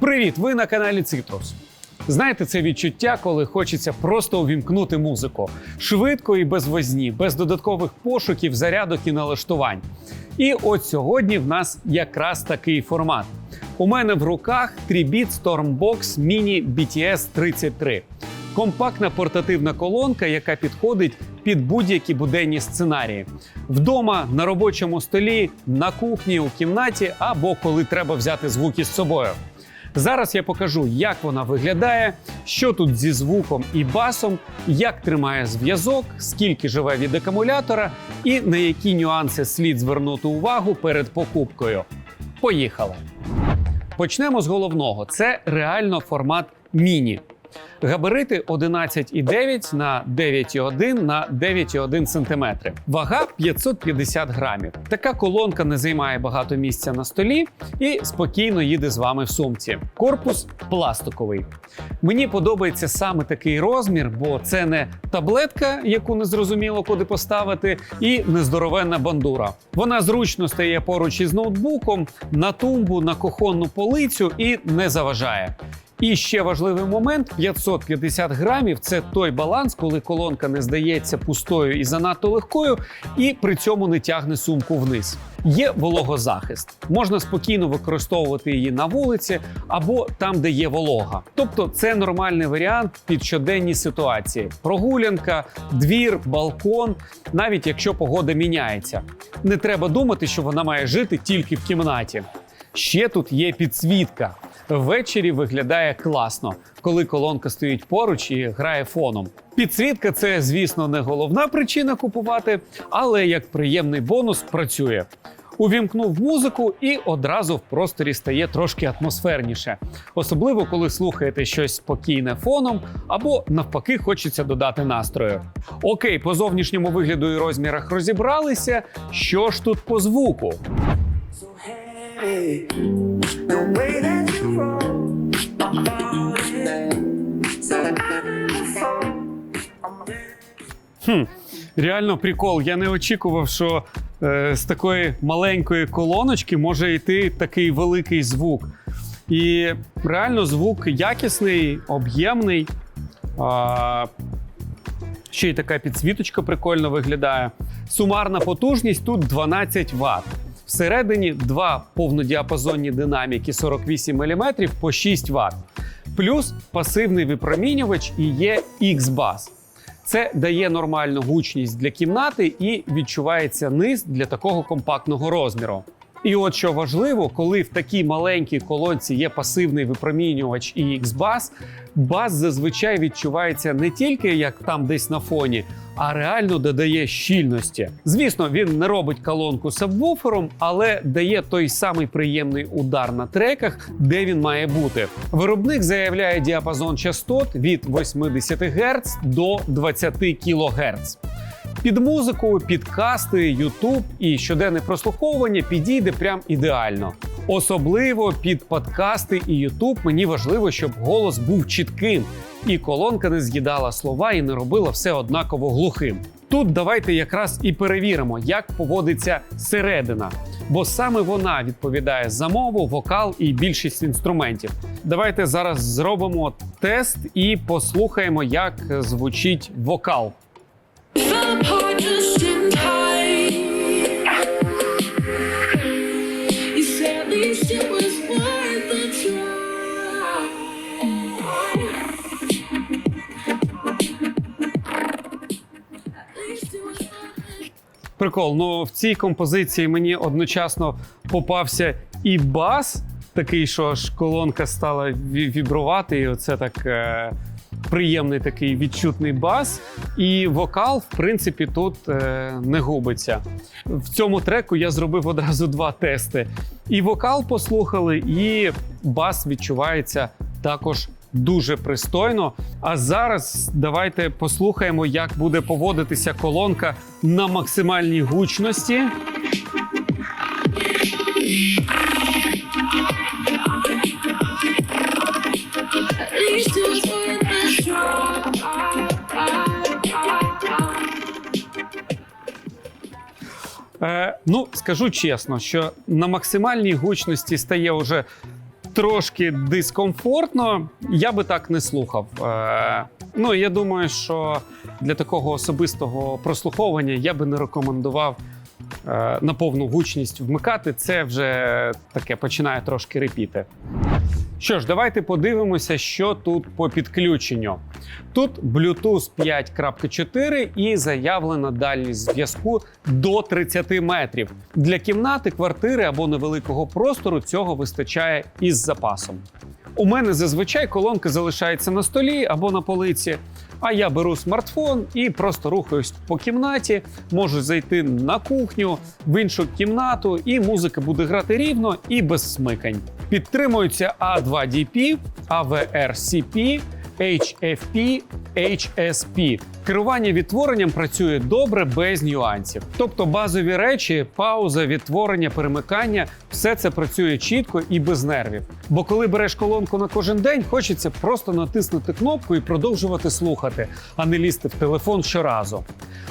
Привіт! Ви на каналі Цитрус. Знаєте, це відчуття, коли хочеться просто увімкнути музику швидко і без возні, без додаткових пошуків, зарядок і налаштувань. І от сьогодні в нас якраз такий формат. У мене в руках 3-біт Stormbox Mini BTS 33. Компактна портативна колонка, яка підходить під будь-які буденні сценарії. Вдома, на робочому столі, на кухні, у кімнаті або коли треба взяти звуки з собою. Зараз я покажу, як вона виглядає, що тут зі звуком і басом, як тримає зв'язок, скільки живе від акумулятора і на які нюанси слід звернути увагу перед покупкою. Поїхали! Почнемо з головного: це реально формат міні. Габарити 11,9 на 9,1 на 9,1 см. Вага 550 грамів. Така колонка не займає багато місця на столі і спокійно їде з вами в сумці. Корпус пластиковий. Мені подобається саме такий розмір, бо це не таблетка, яку не зрозуміло куди поставити, і не здоровенна бандура. Вона зручно стає поруч із ноутбуком, на тумбу, на кухонну полицю і не заважає. І ще важливий момент: 550 грамів це той баланс, коли колонка не здається пустою і занадто легкою, і при цьому не тягне сумку вниз. Є вологозахист, можна спокійно використовувати її на вулиці або там, де є волога. Тобто, це нормальний варіант під щоденні ситуації: прогулянка, двір, балкон, навіть якщо погода міняється. Не треба думати, що вона має жити тільки в кімнаті. Ще тут є підсвітка. Ввечері виглядає класно, коли колонка стоїть поруч і грає фоном. Підсвітка це, звісно, не головна причина купувати, але як приємний бонус працює. Увімкнув музику і одразу в просторі стає трошки атмосферніше, особливо коли слухаєте щось спокійне фоном, або навпаки хочеться додати настрою. Окей, по зовнішньому вигляду і розмірах розібралися. Що ж тут по звуку? Way Хм, реально прикол. Я не очікував, що е, з такої маленької колоночки може йти такий великий звук. І реально звук якісний, об'ємний. А, ще й така підсвіточка прикольно виглядає. Сумарна потужність тут 12 Вт. Всередині два повнодіапазонні динаміки 48 мм по 6 Вт. Плюс пасивний випромінювач і є X-Bass. Це дає нормальну гучність для кімнати і відчувається низ для такого компактного розміру. І от що важливо, коли в такій маленькій колонці є пасивний випромінювач і X-Bass, бас зазвичай відчувається не тільки як там десь на фоні, а реально додає щільності. Звісно, він не робить колонку сабвуфером, але дає той самий приємний удар на треках, де він має бути. Виробник заявляє діапазон частот від 80 Гц до 20 кГц. Під музику, під касти, YouTube і щоденне прослуховування підійде прям ідеально. Особливо під подкасти і YouTube мені важливо, щоб голос був чітким, і колонка не з'їдала слова і не робила все однаково глухим. Тут давайте якраз і перевіримо, як поводиться середина, бо саме вона відповідає за мову, вокал і більшість інструментів. Давайте зараз зробимо тест і послухаємо, як звучить вокал. Прикол, ну в цій композиції мені одночасно попався і бас, такий, що аж колонка стала вібрувати, і оце так е, приємний такий відчутний бас. І вокал, в принципі, тут е, не губиться. В цьому треку я зробив одразу два тести. І вокал послухали, і бас відчувається також дуже пристойно. А зараз давайте послухаємо, як буде поводитися колонка на максимальній гучності. Е, ну, скажу чесно, що на максимальній гучності стає вже трошки дискомфортно, я би так не слухав. Е, ну, я думаю, що для такого особистого прослуховування я би не рекомендував е, на повну гучність вмикати. Це вже таке починає трошки репіти. Що ж, давайте подивимося, що тут по підключенню. Тут Bluetooth 5.4 і заявлена дальність зв'язку до 30 метрів. Для кімнати, квартири або невеликого простору цього вистачає із запасом. У мене зазвичай колонка залишається на столі або на полиці. А я беру смартфон і просто рухаюсь по кімнаті, можу зайти на кухню, в іншу кімнату, і музика буде грати рівно і без смикань. Підтримуються A2DP, AVRCP, HFP, HSP. Керування відтворенням працює добре без нюансів. Тобто базові речі, пауза, відтворення, перемикання все це працює чітко і без нервів. Бо коли береш колонку на кожен день, хочеться просто натиснути кнопку і продовжувати слухати, а не лізти в телефон щоразу.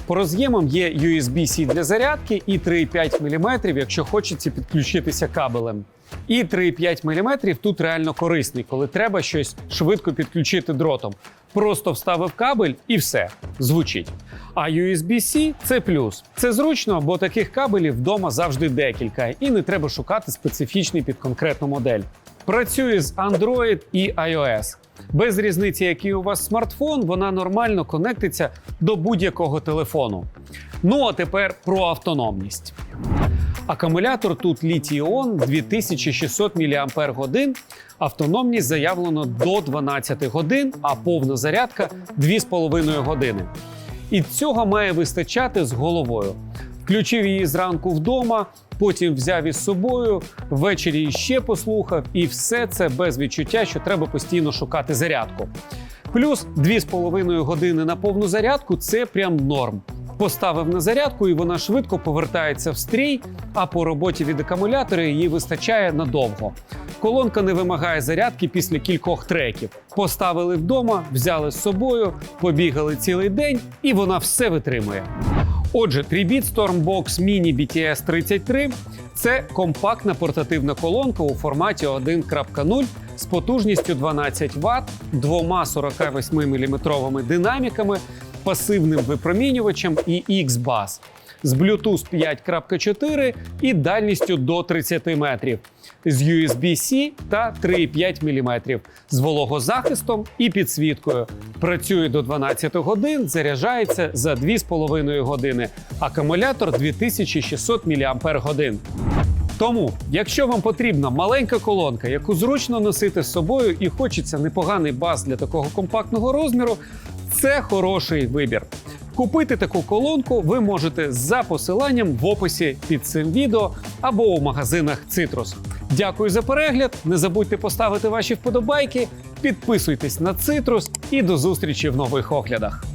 По роз'ємам є USB-C для зарядки і 3,5 мм, якщо хочеться підключитися кабелем. І 3,5 мм тут реально корисний, коли треба щось швидко підключити дротом. Просто вставив кабель і все звучить. А USB-C це плюс. Це зручно, бо таких кабелів вдома завжди декілька, і не треба шукати специфічний під конкретну модель. Працює з Android і iOS. Без різниці, який у вас смартфон, вона нормально конектиться до будь-якого телефону. Ну а тепер про автономність. Акумулятор тут літій-іон 2600 мАч. Автономність заявлено до 12 годин, а повна зарядка 2,5 години. І цього має вистачати з головою. Включив її зранку вдома, потім взяв із собою, ввечері ще послухав, і все це без відчуття, що треба постійно шукати зарядку. Плюс 2,5 години на повну зарядку це прям норм. Поставив на зарядку, і вона швидко повертається в стрій, а по роботі від акумулятора її вистачає надовго. Колонка не вимагає зарядки після кількох треків. Поставили вдома, взяли з собою, побігали цілий день, і вона все витримує. Отже, 3-біт Stormbox Mini BTS 33 це компактна портативна колонка у форматі 1.0 з потужністю 12 Вт, двома 48 мм динаміками, пасивним випромінювачем і X-Bass з Bluetooth 5.4 і дальністю до 30 метрів, з USB-C та 3,5 мм, з вологозахистом і підсвіткою. Працює до 12 годин, заряджається за 2,5 години. Акумулятор 2600 мАч. Тому, якщо вам потрібна маленька колонка, яку зручно носити з собою і хочеться непоганий бас для такого компактного розміру, це хороший вибір. Купити таку колонку ви можете за посиланням в описі під цим відео або у магазинах Citrus. Дякую за перегляд. Не забудьте поставити ваші вподобайки, підписуйтесь на Citrus і до зустрічі в нових оглядах.